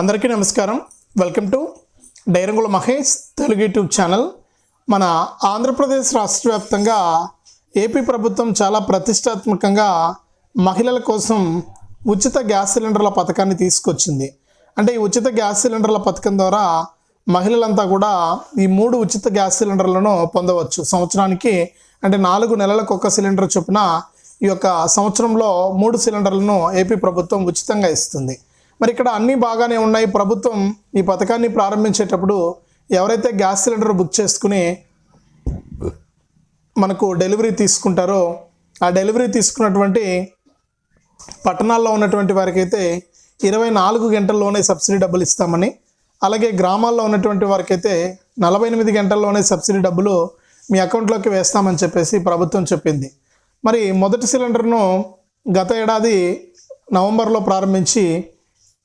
అందరికీ నమస్కారం. Welcome to డైరంగుల మహేష్ తెలుగు యూట్యూబ్ ఛానల్. మన ఆంధ్రప్రదేశ్ రాష్ట్ర వ్యాప్తంగా ఏపీ ప్రభుత్వం చాలా ప్రతిష్టాత్మకంగా మహిళల కోసం ఉచిత గ్యాస్ సిలిండర్ల పథకాన్ని తీసుకొచ్చింది. అంటే ఈ ఉచిత గ్యాస్ సిలిండర్ల పథకం ద్వారా మహిళలంతా కూడా ఈ మూడు ఉచిత గ్యాస్ సిలిండర్లను పొందవచ్చు. సంవత్సరానికి అంటే నాలుగు నెలలకు ఒక సిలిండర్ చొప్పున ఈ యొక్క సంవత్సరంలో మూడు సిలిండర్లను ఏపీ ప్రభుత్వం ఉచితంగా ఇస్తుంది. మరి ఇక్కడ అన్నీ బాగానే ఉన్నాయి. ప్రభుత్వం ఈ పథకాన్ని ప్రారంభించేటప్పుడు ఎవరైతే గ్యాస్ సిలిండర్ బుక్ చేసుకుని మనకు డెలివరీ తీసుకుంటారో ఆ డెలివరీ తీసుకున్నటువంటి పట్టణాల్లో ఉన్నటువంటి వారికి అయితే ఇరవై నాలుగు గంటల్లోనే సబ్సిడీ డబ్బులు ఇస్తామని అలాగే గ్రామాల్లో ఉన్నటువంటి వారికైతే నలభై ఎనిమిది గంటల్లోనే సబ్సిడీ డబ్బులు మీ అకౌంట్లోకి వేస్తామని చెప్పేసి ప్రభుత్వం చెప్పింది. మరి మొదటి సిలిండర్ను గత ఏడాది నవంబర్లో ప్రారంభించి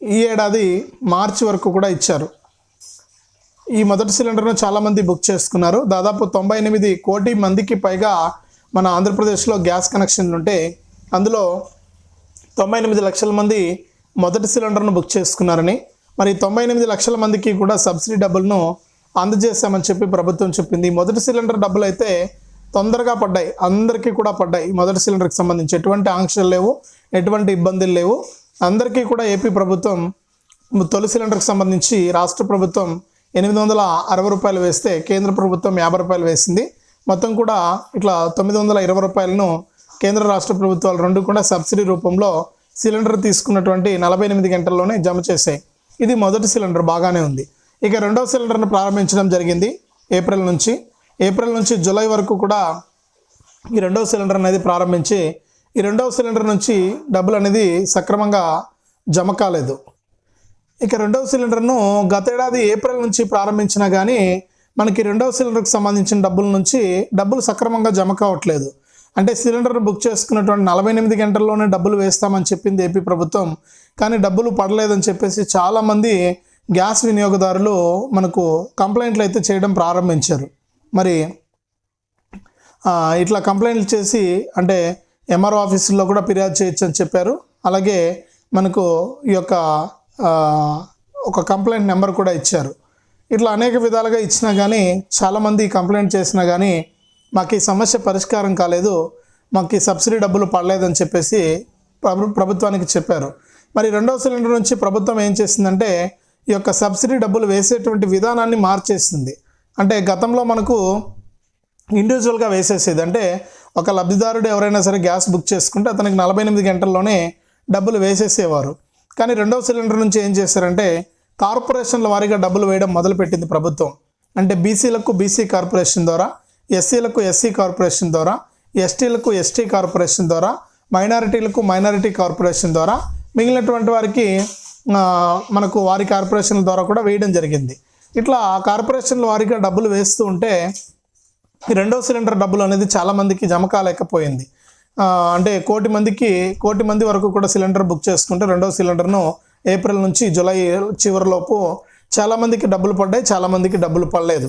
ఈ ఏడాది మార్చి వరకు కూడా ఇచ్చారు. ఈ మొదటి సిలిండర్ను చాలామంది బుక్ చేసుకున్నారు. దాదాపు తొంభై ఎనిమిది కోటి మందికి పైగా మన ఆంధ్రప్రదేశ్లో గ్యాస్ కనెక్షన్లు ఉంటే అందులో తొంభై ఎనిమిది లక్షల మంది మొదటి సిలిండర్ను బుక్ చేసుకున్నారని మరి తొంభై ఎనిమిది లక్షల మందికి కూడా సబ్సిడీ డబ్బులను అందజేశామని చెప్పి ప్రభుత్వం చెప్పింది. మొదటి సిలిండర్ డబ్బులు అయితే తొందరగా పడ్డాయి. అందరికీ కూడా పడ్డాయి. మొదటి సిలిండర్కి సంబంధించి ఎటువంటి ఆంక్షలు లేవు ఎటువంటి ఇబ్బందులు లేవు. అందరికీ కూడా ఏపీ ప్రభుత్వం తొలి సిలిండర్కి సంబంధించి రాష్ట్ర ప్రభుత్వం ఎనిమిది వందల అరవై రూపాయలు వేస్తే కేంద్ర ప్రభుత్వం యాభై రూపాయలు వేసింది. మొత్తం కూడా ఇట్లా తొమ్మిది వందల ఇరవై రూపాయలను కేంద్ర రాష్ట్ర ప్రభుత్వాలు రెండు కూడా సబ్సిడీ రూపంలో సిలిండర్ తీసుకున్నటువంటి నలభై ఎనిమిది గంటల్లోనే జమ చేశాయి. ఇది మొదటి సిలిండర్ బాగానే ఉంది. ఇక రెండవ సిలిండర్ను ప్రారంభించడం జరిగింది ఏప్రిల్ నుంచి. ఏప్రిల్ నుంచి జూలై వరకు కూడా ఈ రెండవ సిలిండర్ అనేది ప్రారంభించి ఈ రెండవ సిలిండర్ నుంచి డబ్బులు అనేది సక్రమంగా జమ కాలేదు. ఇక రెండవ సిలిండర్ను గతేడాది ఏప్రిల్ నుంచి ప్రారంభించినా కానీ మనకి రెండవ సిలిండర్కి సంబంధించిన డబ్బుల నుంచి డబ్బులు సక్రమంగా జమ కావట్లేదు. అంటే సిలిండర్ బుక్ చేసుకున్నటువంటి నలభై ఎనిమిది గంటల్లోనే డబ్బులు వేస్తామని చెప్పింది ఏపీ ప్రభుత్వం. కానీ డబ్బులు పడలేదని చెప్పేసి చాలామంది గ్యాస్ వినియోగదారులు మనకు కంప్లైంట్లు అయితే చేయడం ప్రారంభించారు. మరి ఇట్లా కంప్లైంట్లు చేసి అంటే ఎంఆర్ఓ ఆఫీసుల్లో కూడా ఫిర్యాదు చేయొచ్చు అని చెప్పారు. అలాగే మనకు ఈ యొక్క ఒక కంప్లైంట్ నెంబర్ కూడా ఇచ్చారు. ఇట్లా అనేక విధాలుగా ఇచ్చినా కానీ చాలామంది కంప్లైంట్ చేసినా కానీ మాకు ఈ సమస్య పరిష్కారం కాలేదు మాకు ఈ సబ్సిడీ డబ్బులు పడలేదని చెప్పేసి ప్రభు ప్రభుత్వానికి చెప్పారు. మరి రెండవ సిలిండర్ నుంచి ప్రభుత్వం ఏం చేసిందంటే ఈ యొక్క సబ్సిడీ డబ్బులు వేసేటువంటి విధానాన్ని మార్చేసింది. అంటే గతంలో మనకు ఇండివిజువల్గా వేసేసేది. అంటే ఒక లబ్ధిదారుడు ఎవరైనా సరే గ్యాస్ బుక్ చేసుకుంటే అతనికి నలభై ఎనిమిది గంటల్లోనే డబ్బులు వేసేసేవారు. కానీ రెండవ సిలిండర్ నుంచి ఏం చేశారంటే కార్పొరేషన్ల వారీగా డబ్బులు వేయడం మొదలుపెట్టింది ప్రభుత్వం. అంటే బీసీలకు బీసీ కార్పొరేషన్ ద్వారా ఎస్సీలకు ఎస్సీ కార్పొరేషన్ ద్వారా ఎస్టీలకు ఎస్టీ కార్పొరేషన్ ద్వారా మైనారిటీలకు మైనారిటీ కార్పొరేషన్ ద్వారా మిగిలినటువంటి వారికి మనకు వారి కార్పొరేషన్ల ద్వారా కూడా వేయడం జరిగింది. ఇట్లా కార్పొరేషన్ల వారీగా డబ్బులు వేస్తూ ఉంటే ఈ రెండో సిలిండర్ డబ్బులు అనేది చాలా మందికి జమ కాలేకపోయింది అంటే కోటి మందికి కోటి మంది వరకు కూడా సిలిండర్ బుక్ చేసుకుంటే రెండో సిలిండర్ను ఏప్రిల్ నుంచి జూలై చివరిలోపు చాలామందికి డబ్బులు పడ్డాయి చాలామందికి డబ్బులు పడలేదు.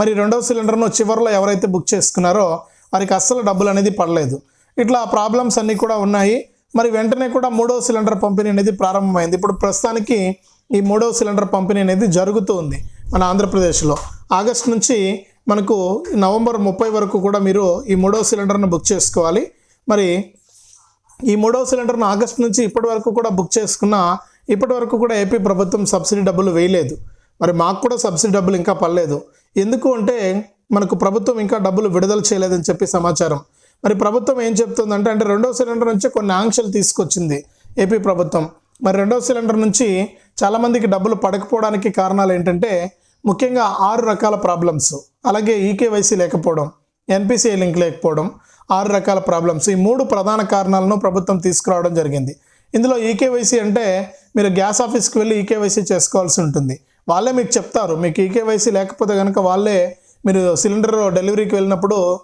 మరి రెండో సిలిండర్ను చివరిలో ఎవరైతే బుక్ చేసుకున్నారో వారికి అస్సలు డబ్బులు అనేది పడలేదు. ఇట్లా ప్రాబ్లమ్స్ అన్నీ కూడా ఉన్నాయి. మరి వెంటనే కూడా మూడో సిలిండర్ పంపిణీ అనేది ప్రారంభమైంది. ఇప్పుడు ప్రస్తుతానికి ఈ మూడో సిలిండర్ పంపిణీ అనేది జరుగుతూ ఉంది మన ఆంధ్రప్రదేశ్లో. ఆగస్ట్ నుంచి మనకు నవంబర్ ముప్పై వరకు కూడా మీరు ఈ మూడో సిలిండర్ను బుక్ చేసుకోవాలి. మరి ఈ మూడో సిలిండర్ను ఆగస్ట్ నుంచి ఇప్పటి వరకు కూడా బుక్ చేసుకున్న ఇప్పటి వరకు కూడా ఏపీ ప్రభుత్వం సబ్సిడీ డబ్బులు వేయలేదు. మరి మాకు కూడా సబ్సిడీ డబ్బులు ఇంకా పడలేదు. ఎందుకు అంటే మనకు ప్రభుత్వం ఇంకా డబ్బులు విడుదల చేయలేదని చెప్పి సమాచారం. మరి ప్రభుత్వం ఏం చెప్తుందంటే అంటే రెండో సిలిండర్ నుంచి కొన్ని ఆంక్షలు తీసుకొచ్చింది ఏపీ ప్రభుత్వం. మరి రెండో సిలిండర్ నుంచి చాలామందికి డబ్బులు పడకపోవడానికి కారణాలు ఏంటంటే ముఖ్యంగా ఆరు రకాల ప్రాబ్లమ్స్ అలాగే ఈకేవైసీ లేకపోవడం ఎన్పిసిఐ లింక్ లేకపోవడం ఆరు రకాల ప్రాబ్లమ్స్ ఈ మూడు ప్రధాన కారణాలను ప్రభుత్వం తీసుకురావడం జరిగింది. ఇందులో ఈకేవైసీ అంటే మీరు గ్యాస్ ఆఫీస్కి వెళ్ళి ఈకేవైసీ చేసుకోవాల్సి ఉంటుంది. వాళ్ళే మీకు చెప్తారు. మీకు ఈకేవైసీ లేకపోతే కనుక వాళ్ళే మీరు సిలిండర్ డెలివరీకి వెళ్ళినప్పుడు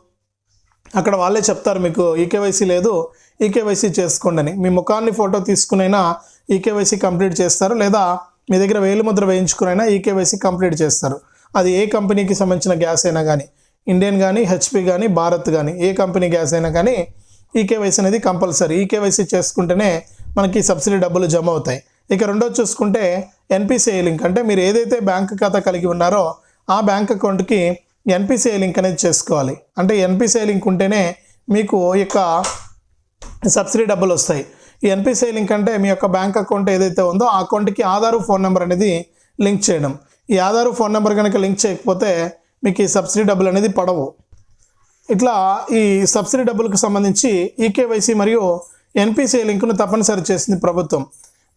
అక్కడ వాళ్ళే చెప్తారు మీకు ఈకేవైసీ లేదు ఈకేవైసీ చేసుకోండి అని. మీ ముఖాన్ని ఫోటో తీసుకునైనా ఈకేవైసీ కంప్లీట్ చేస్తారు. లేదా మీ దగ్గర వేలు ముద్ర వేయించుకునైనా ఈకేవైసీ కంప్లీట్ చేస్తారు. అది ఏ కంపెనీకి సంబంధించిన గ్యాస్ అయినా కానీ ఇండియన్ కానీ హెచ్పి కానీ భారత్ కానీ ఏ కంపెనీ గ్యాస్ అయినా కానీ ఈకేవైసీ అనేది కంపల్సరీ ఈకేవైసీ చేసుకుంటేనే మనకి సబ్సిడీ డబ్బులు జమ అవుతాయి. ఇక రెండోది చూసుకుంటే ఎన్పిసిఐ లింక్. అంటే మీరు ఏదైతే బ్యాంక్ ఖాతా కలిగి ఉన్నారో ఆ బ్యాంక్ అకౌంట్కి ఎన్పిసిఐ లింక్ అనేది చేసుకోవాలి. అంటే ఎన్పిసిఐ లింక్ ఉంటేనే మీకు యొక్క సబ్సిడీ డబ్బులు వస్తాయి. ఈ ఎన్పిసిఐ లింక్ అంటే మీ యొక్క బ్యాంక్ అకౌంట్ ఏదైతే ఉందో ఆ అకౌంట్కి ఆధారు ఫోన్ నెంబర్ అనేది లింక్ చేయడం. ఈ ఆధారు ఫోన్ నెంబర్ కనుక లింక్ చేయకపోతే మీకు ఈ సబ్సిడీ డబ్బులు అనేది పడవు. ఇట్లా ఈ సబ్సిడీ డబ్బులకు సంబంధించి ఈకేవైసీ మరియు ఎన్పిసిఐ లింక్ను తప్పనిసరి చేసింది ప్రభుత్వం.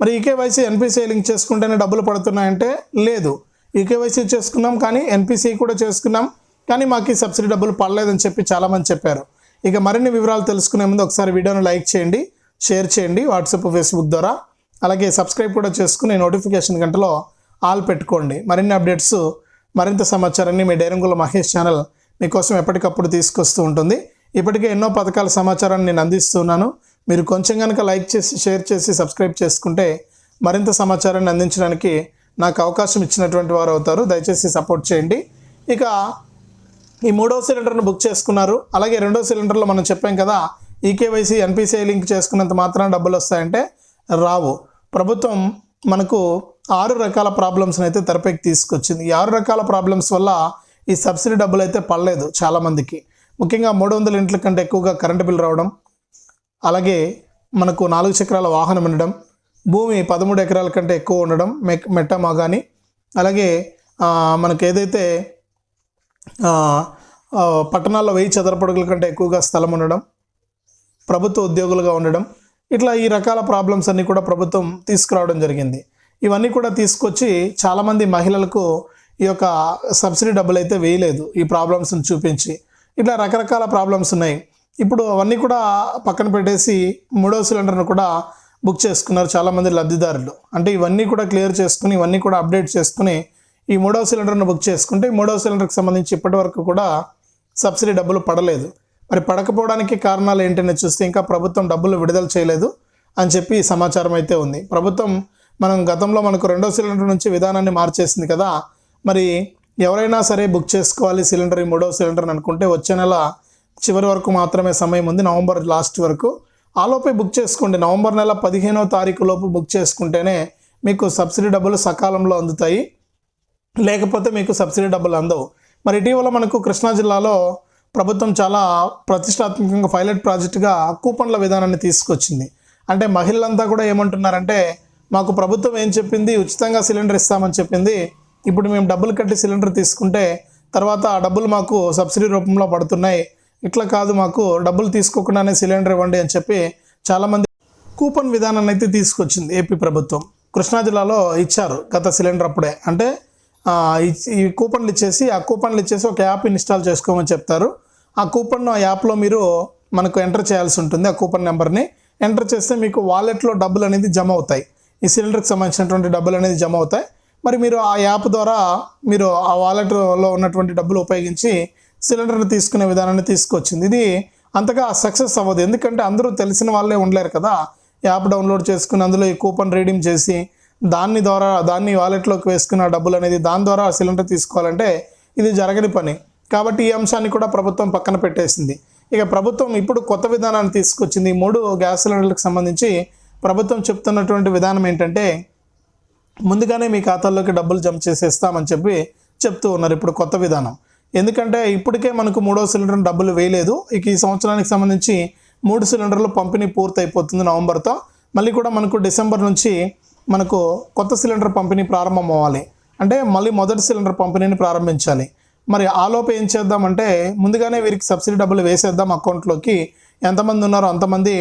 మరి ఈకేవైసీ ఎన్పిసిఐ లింక్ చేసుకుంటేనే డబ్బులు పడుతున్నాయంటే లేదు. ఈకేవైసీ చేసుకున్నాం కానీ ఎన్పిసిఐ కూడా చేసుకున్నాం కానీ మాకు ఈ సబ్సిడీ డబ్బులు పడలేదని చెప్పి చాలామంది చెప్పారు. ఇక మరిన్ని వివరాలు తెలుసుకునే ముందు ఒకసారి వీడియోను లైక్ చేయండి. షేర్ చేయండి వాట్సాప్ ఫేస్బుక్ ద్వారా. అలాగే సబ్స్క్రైబ్ కూడా చేసుకుని నోటిఫికేషన్ గంటలో ఆల్ పెట్టుకోండి. మరిన్ని అప్డేట్స్ మరింత సమాచారాన్ని మీ డైరంగుల మహేష్ ఛానల్ మీకోసం ఎప్పటికప్పుడు తీసుకొస్తూ ఉంటుంది. ఇప్పటికే ఎన్నో పథకాల సమాచారాన్ని నేను అందిస్తున్నాను. మీరు కొంచెం కనుక లైక్ చేసి షేర్ చేసి సబ్స్క్రైబ్ చేసుకుంటే మరింత సమాచారాన్ని అందించడానికి నాకు అవకాశం ఇచ్చినటువంటి వారు అవుతారు. దయచేసి సపోర్ట్ చేయండి. ఇక ఈ మూడో సిలిండర్ను బుక్ చేసుకున్నారు. అలాగే రెండో సిలిండర్లో మనం చెప్పాం కదా ఈకేవైసీ ఎన్పిసిఐ లింక్ చేసుకున్నంత మాత్రం డబ్బులు వస్తాయంటే రావు. ప్రభుత్వం మనకు ఆరు రకాల ప్రాబ్లమ్స్ని అయితే తెరపైకి తీసుకొచ్చింది. ఈ ఆరు రకాల ప్రాబ్లమ్స్ వల్ల ఈ సబ్సిడీ డబ్బులు అయితే పడలేదు చాలామందికి. ముఖ్యంగా మూడు వందల ఇంట్ల కంటే ఎక్కువగా కరెంటు బిల్ రావడం అలాగే మనకు నాలుగు చక్రాల వాహనం ఉండడం భూమి పదమూడు ఎకరాల కంటే ఎక్కువ ఉండడం మెక్ మెట్టమా కానీ అలాగే మనకు ఏదైతే పట్టణాల్లో వెయ్యి చదరపడుగుల కంటే ఎక్కువగా స్థలం ఉండడం ప్రభుత్వ ఉద్యోగులుగా ఉండడం ఇట్లా ఈ రకాల ప్రాబ్లమ్స్ అన్నీ కూడా ప్రభుత్వం తీసుకురావడం జరిగింది. ఇవన్నీ కూడా తీసుకొచ్చి చాలామంది మహిళలకు ఈ యొక్క సబ్సిడీ డబ్బులు అయితే వేయలేదు ఈ ప్రాబ్లమ్స్ని చూపించి. ఇట్లా రకరకాల ప్రాబ్లమ్స్ ఉన్నాయి. ఇప్పుడు అవన్నీ కూడా పక్కన పెట్టేసి మూడో సిలిండర్ను కూడా బుక్ చేసుకున్నారు చాలామంది లబ్ధిదారులు. అంటే ఇవన్నీ కూడా క్లియర్ చేసుకుని ఇవన్నీ కూడా అప్డేట్ చేసుకుని ఈ మూడో సిలిండర్ను బుక్ చేసుకుంటే మూడో సిలిండర్కి సంబంధించి ఇప్పటి వరకు కూడా సబ్సిడీ డబ్బులు పడలేదు. మరి పడకపోవడానికి కారణాలు ఏంటని చూస్తే ఇంకా ప్రభుత్వం డబ్బులు విడుదల చేయలేదు అని చెప్పి సమాచారం అయితే ఉంది. ప్రభుత్వం మనం గతంలో మనకు రెండో సిలిండర్ నుంచి విధానాన్ని మార్చేసింది కదా. మరి ఎవరైనా సరే బుక్ చేసుకోవాలి సిలిండర్ ఈ మూడో సిలిండర్ అనుకుంటే వచ్చే నెల చివరి వరకు మాత్రమే సమయం ఉంది నవంబర్ లాస్ట్ వరకు. ఆలోపే బుక్ చేసుకోండి. నవంబర్ నెల పదిహేనో తారీఖు లోపు బుక్ చేసుకుంటేనే మీకు సబ్సిడీ డబ్బులు సకాలంలో అందుతాయి. లేకపోతే మీకు సబ్సిడీ డబ్బులు అందవు. మరి ఇటీవల మనకు కృష్ణా జిల్లాలో ప్రభుత్వం చాలా ప్రతిష్టాత్మకంగా పైలట్ ప్రాజెక్టుగా కూపన్ల విధానాన్ని తీసుకొచ్చింది. అంటే మహిళలంతా కూడా ఏమంటున్నారంటే మాకు ప్రభుత్వం ఏం చెప్పింది? ఉచితంగా సిలిండర్ ఇస్తామని చెప్పింది. ఇప్పుడు మేము డబ్బులు కట్టి సిలిండర్ తీసుకుంటే తర్వాత ఆ డబ్బులు మాకు సబ్సిడీ రూపంలో పడుతున్నాయి. ఇట్లా కాదు మాకు డబ్బులు తీసుకోకుండానే సిలిండర్ ఇవ్వండి అని చెప్పి చాలామంది కూపన్ విధానాన్ని అయితే తీసుకొచ్చింది ఏపీ ప్రభుత్వం. కృష్ణా జిల్లాలో ఇచ్చారు గత సిలిండర్ అప్పుడే. అంటే ఈ కూపన్లు ఇచ్చేసి ఆ కూపన్లు ఇచ్చేసి ఒక యాప్ ఇన్స్టాల్ చేసుకోమని చెప్తారు. ఆ కూపన్ ఆ యాప్లో మీరు మనకు ఎంటర్ చేయాల్సి ఉంటుంది ఆ కూపన్ నెంబర్ని. ఎంటర్ చేస్తే మీకు వాలెట్లో డబ్బులు అనేది జమ అవుతాయి. ఈ సిలిండర్కి సంబంధించినటువంటి డబ్బులు అనేది జమ అవుతాయి. మరి మీరు ఆ యాప్ ద్వారా మీరు ఆ వాలెట్లో ఉన్నటువంటి డబ్బులు ఉపయోగించి సిలిండర్ని తీసుకునే విధానాన్ని తీసుకొచ్చింది. ఇది అంతగా సక్సెస్ అవ్వదు. ఎందుకంటే అందరూ తెలిసిన వాళ్ళే ఉండలేరు కదా. యాప్ డౌన్లోడ్ చేసుకుని అందులో ఈ కూపన్ రీడింగ్ చేసి దాన్ని ద్వారా దాన్ని వాలెట్లోకి వేసుకున్న డబ్బులు అనేది దాని ద్వారా సిలిండర్ తీసుకోవాలంటే ఇది జరగని పని. కాబట్టి ఈ అంశాన్ని కూడా ప్రభుత్వం పక్కన పెట్టేసింది. ఇక ప్రభుత్వం ఇప్పుడు కొత్త విధానాన్ని తీసుకొచ్చింది. ఈ మూడు గ్యాస్ సిలిండర్లకు సంబంధించి ప్రభుత్వం చెప్తున్నటువంటి విధానం ఏంటంటే ముందుగానే మీ ఖాతాల్లోకి డబ్బులు జమ చేసేస్తామని చెప్పి చెప్తూ ఉన్నారు ఇప్పుడు కొత్త విధానం. ఎందుకంటే ఇప్పటికే మనకు మూడో సిలిండర్ డబ్బులు వేయలేదు. ఇక ఈ సంవత్సరానికి సంబంధించి మూడు సిలిండర్లు పంపిణీ పూర్తయిపోతుంది నవంబర్తో. మళ్ళీ కూడా మనకు డిసెంబర్ నుంచి మనకు కొత్త సిలిండర్ పంపిణీ ప్రారంభం అవ్వాలి అంటే మళ్ళీ మొదటి సిలిండర్ పంపిణీని ప్రారంభించాలి. మరి ఆలోపు ఏం చేద్దామంటే ముందుగానే వీరికి సబ్సిడీ డబ్బులు వేసేద్దాం అకౌంట్లోకి. ఎంతమంది ఉన్నారో అంతమంది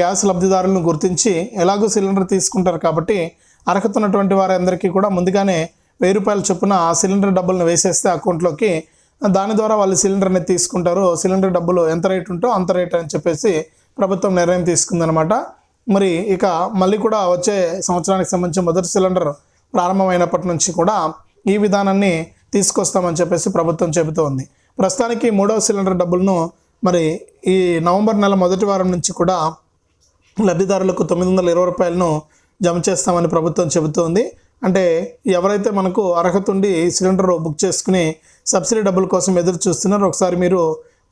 గ్యాస్ లబ్ధిదారులను గుర్తించి ఎలాగో సిలిండర్ తీసుకుంటారు కాబట్టి అర్హత ఉన్నటువంటి వారందరికీ కూడా ముందుగానే వెయ్యి రూపాయల చొప్పున ఆ సిలిండర్ డబ్బులను వేసేస్తే అకౌంట్లోకి. దాని ద్వారా వాళ్ళు సిలిండర్ అనేది తీసుకుంటారు. సిలిండర్ డబ్బులు ఎంత రేట్ ఉంటో అంత రేట్ అని చెప్పేసి ప్రభుత్వం నిర్ణయం తీసుకుందనమాట మరి ఇక మళ్ళీ కూడా వచ్చే సంవత్సరానికి సంబంధించి మొదటి సిలిండర్ ప్రారంభమైనప్పటి నుంచి కూడా ఈ విధానాన్ని తీసుకొస్తామని చెప్పేసి ప్రభుత్వం చెబుతోంది. ప్రస్తుతానికి మూడవ సిలిండర్ డబ్బులను మరి ఈ నవంబర్ నెల మొదటి వారం నుంచి కూడా లబ్ధిదారులకు తొమ్మిది వందల ఇరవై రూపాయలను జమ చేస్తామని ప్రభుత్వం చెబుతోంది. అంటే ఎవరైతే మనకు అర్హత ఉండి సిలిండర్ బుక్ చేసుకుని సబ్సిడీ డబ్బుల కోసం ఎదురు చూస్తున్నారో ఒకసారి మీరు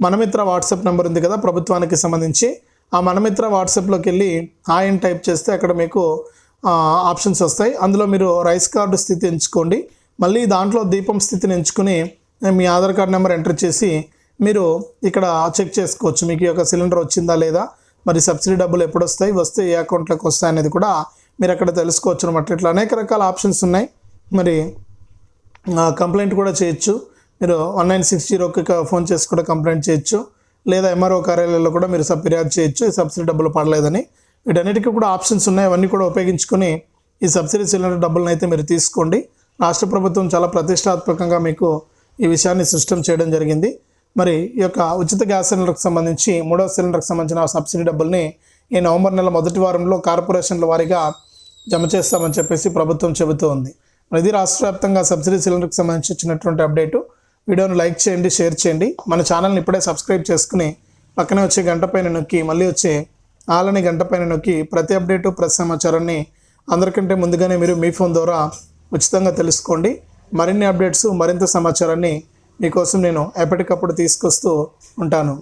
మనమిత్ర వాట్సాప్ నెంబర్ ఉంది కదా ప్రభుత్వానికి సంబంధించి ఆ మనమిత్ర వాట్సాప్లోకి వెళ్ళి హాయ్ టైప్ చేస్తే అక్కడ మీకు ఆప్షన్స్ వస్తాయి. అందులో మీరు రైస్ కార్డు స్థితి ఎంచుకోండి. మళ్ళీ దాంట్లో దీపం స్థితిని ఎంచుకుని మీ ఆధార్ కార్డ్ నెంబర్ ఎంటర్ చేసి మీరు ఇక్కడ చెక్ చేసుకోవచ్చు. మీకు ఈ యొక్క సిలిండర్ వచ్చిందా లేదా మరి సబ్సిడీ డబ్బులు ఎప్పుడు వస్తాయి వస్తే ఏ అకౌంట్లోకి వస్తాయి అనేది కూడా మీరు అక్కడ తెలుసుకోవచ్చు అనమాట ఇట్లా అనేక రకాల ఆప్షన్స్ ఉన్నాయి. మరి కంప్లైంట్ కూడా చేయొచ్చు. మీరు వన్ నైన్ సిక్స్ జీరోకి ఫోన్ చేసి కూడా కంప్లైంట్ చేయొచ్చు. లేదా ఎంఆర్ఓ కార్యాలయంలో కూడా మీరు సబ్ ఫిర్యాదు చేయొచ్చు. ఈ సబ్సిడీ డబ్బులు పడలేదని. వీటన్నిటికీ కూడా ఆప్షన్స్ ఉన్నాయి. అవన్నీ కూడా ఉపయోగించుకొని ఈ సబ్సిడీ సిలిండర్ డబ్బులను అయితే మీరు తీసుకోండి. రాష్ట్ర ప్రభుత్వం చాలా ప్రతిష్టాత్మకంగా మీకు ఈ విషయాన్ని సృష్టం చేయడం జరిగింది. మరి ఈ యొక్క ఉచిత గ్యాస్ సిలిండర్కి సంబంధించి మూడవ సిలిండర్కి సంబంధించిన సబ్సిడీ డబ్బుల్ని ఈ నవంబర్ నెల మొదటి వారంలో కార్పొరేషన్ల వారీగా జమ చేస్తామని చెప్పేసి ప్రభుత్వం చెబుతూ ఉంది ఇది రాష్ట్ర వ్యాప్తంగా సబ్సిడీ సిలిండర్కి సంబంధించి ఇచ్చినటువంటి అప్డేటు. వీడియోను లైక్ చేయండి షేర్ చేయండి. మన ఛానల్ని ఇప్పుడే సబ్స్క్రైబ్ చేసుకుని పక్కనే వచ్చే గంట పైన నొక్కి మళ్ళీ వచ్చే ఆలని గంట పైన నొక్కి ప్రతి అప్డేటు ప్రతి సమాచారాన్ని అందరికంటే ముందుగానే మీరు మీ ఫోన్ ద్వారా ఉచితంగా తెలుసుకోండి. మరిన్ని అప్డేట్స్ మరింత సమాచారాన్ని మీకోసం నేను ఎప్పటికప్పుడు తీసుకొస్తూ ఉంటాను.